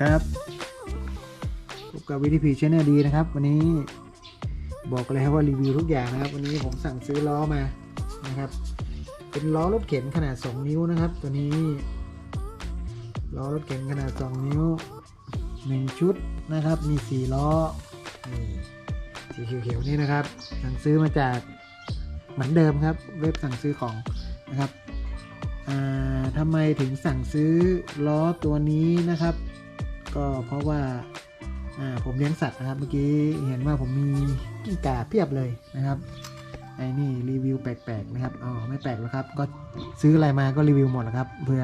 ครับพบกับวิดีพีชแนลดีนะครับ วันนี้บอกเลยครับว่ารีวิวทุกอย่างนะครับ วันนี้ผมสั่งซื้อล้อมานะครับ เป็นล้อรถเข็นขนาด 2 นิ้วนะครับ ตัวนี้ล้อรถเข็นขนาด 2 นิ้ว 1 ชุดนะครับ มี 4 ล้อสีเขียวๆนี่นะครับ สั่งซื้อมาจากเหมือนเดิมครับ เว็บสั่งซื้อของนะครับทำไมถึงสั่งซื้อล้อตัวนี้นะครับ ก็เพราะว่าผมเลี้ยงสัตว์นะครับเมื่อกี้เห็นว่าผมมีกิ้งก่าเพียบเลยนะครับไอ้นี่รีวิวแปลกๆนะครับอ๋อไม่แปลกแล้วครับ ก็ซื้ออะไรมาก็รีวิวหมดแล้วครับเพื่อ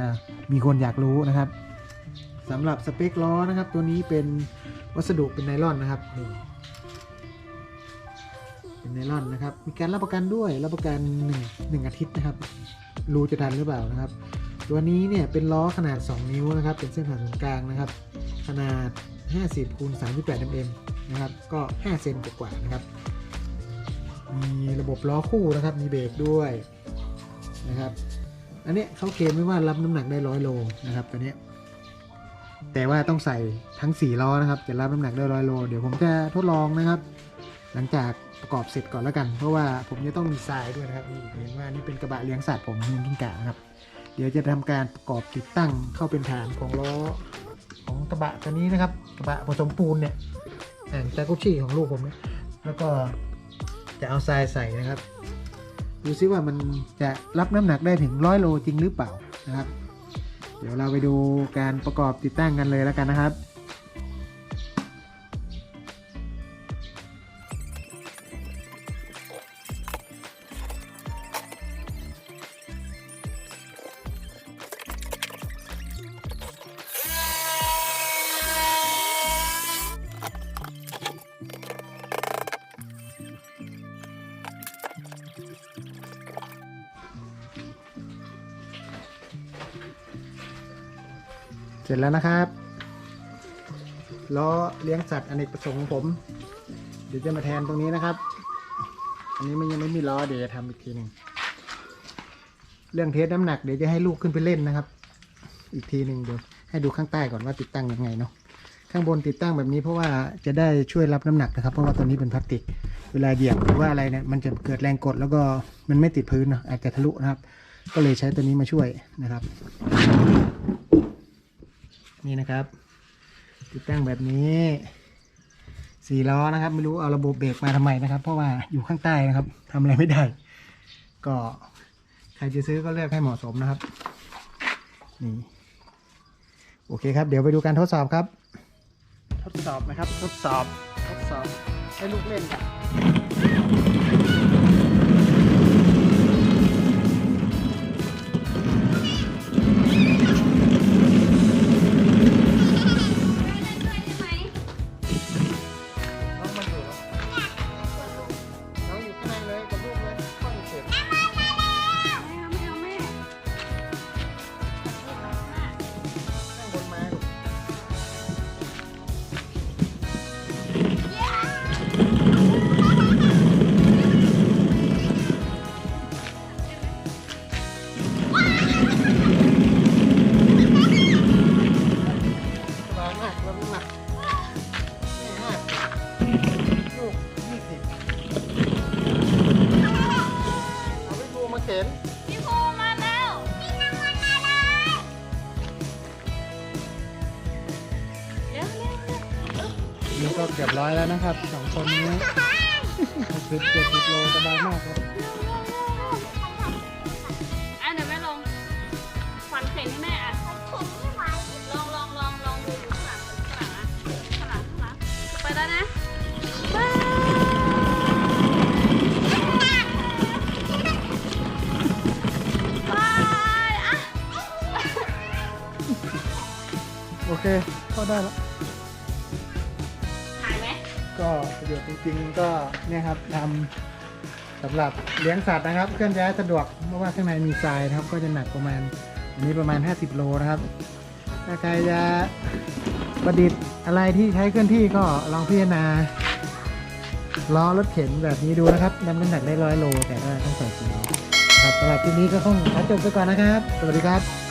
มีคนอยากรู้นะครับสำหรับสเปคล้อนะครับ ตัวนี้เป็นวัสดุเป็นไนลอนนะครับเป็นไนลอนนะครับ มีการรับประกันด้วยรับประกันหนึ่งหนึ่งอาทิตย์นะครับ รู้จะทันหรือเปล่านะครับ ตัวนี้เนี่ยเป็นล้อขนาด 2 นิ้วนะครับ เป็นเส้นผ่านศูนย์กลางนะครับ ขนาด 50คูณ38 mm นะครับ ก็ 5 เซนกว่านะครับ มีระบบล้อคู่นะครับ มีเบรกด้วยนะครับ อันนี้เขาเคลมไว้ว่ารับน้ำหนักได้ร้อยโลนะครับตัวนี้แต่ว่าต้องใส่ทั้ง 4 ล้อนะครับ จะรับน้ำหนักได้ร้อยโล เดี๋ยวผมจะทดลองนะครับ หลังจากประกอบเสร็จก่อนแล้วกัน เพราะว่าผมจะต้องมีทรายด้วยนะครับเห็นว่านี่เป็นกระบะเลี้ยงสัตว์ผมเลี้ยงกิ้งก่านะครับ เดี๋ยวจะทำการประกอบติดตั้งเข้าเป็นฐานของล้อ ของกระบะตัวนี้นะครับ กระบะผสมปูนเนี่ยอ่างจากุชี่ของลูกผมเนี่ยแล้วก็จะเอาทรายใส่นะครับ ดูซิว่ามันจะรับน้ำหนักได้ถึงร้อยโลจริงหรือเปล่านะครับ เดี๋ยวเราไปดูการประกอบติดตั้งกันเลยแล้วกันนะครับ ร็จแล้วนะครับล้อเลี้ยงสัตว์อเนกประสงค์ของผม เดี๋ยวจะมาแทนตรงนี้นะครับ อันนี้มันยังไม่มีล้อเดี๋ยวจะทำอีกทีหนึ่งเรื่องเทสน้ำหนักเดี๋ยวจะให้ลูกขึ้นไปเล่นนะครับ อีกทีหนึ่งเดี๋ยวให้ดูข้างใต้ก่อนว่าติดตั้งยังไงเนาะข้างบนติดตั้งแบบนี้เพราะว่าจะได้ช่วยรับน้ำหนักนะครับ เพราะว่าตัวนี้เป็นพลาสติก เวลาเหยียบหรือว่าอะไรเนี่ยมันจะเกิดแรงกดแล้วก็มันไม่ติดพื้นเนาะอาจจะทะลุนะครับ ก็เลยใช้ตัวนี้มาช่วยนะครับ นี่นะครับ ติดตั้งแบบนี้สี่ล้อนะครับ ไม่รู้เอาระบบเบรกมาทำไมนะครับ เพราะว่าอยู่ข้างใต้นะครับทำอะไรไม่ได้ ก็ใครจะซื้อก็เลือกให้เหมาะสมนะครับนี่โอเคครับ เดี๋ยวไปดูการทดสอบครับ ทดสอบนะครับ ทดสอบทดสอบให้ลูกเล่นกัน ไปดูมาเข็นนี่ก็เกือบร้อยแล้วนะครับสองคนนี้หกสิบเจ็ดสิบโลสบายมากครับอะเดี๋ยวแม่ลองฟันเข็นให้แม่อะลองลองลองลองดูข้างหลังข้างหลังอะข้างหลังข้างหลังไปแล้วนะ โอเคเข้าได้แล้วถ่ายไหมก็ประโยชน์จริงๆก็เนี่ยครับทำสำหรับเลี้ยงสัตว์นะครับ เคลื่อนย้ายสะดวกเพราะว่าข้างในมีทรายนะครับ ก็จะหนักประมาณอันนี้ประมาณ 50 โลนะครับ ถ้าใครจะประดิษฐ์อะไรที่ใช้เคลื่อนที่ก็ลองพิจารณาล้อรถเข็นแบบนี้ดูนะครับนำน้ำหนักได้ร้อยโลแต่ว่าต้องใส่สีล้อครับสำหรับที่นี้ก็คงขอจบไปก่อนนะครับ สวัสดีครับ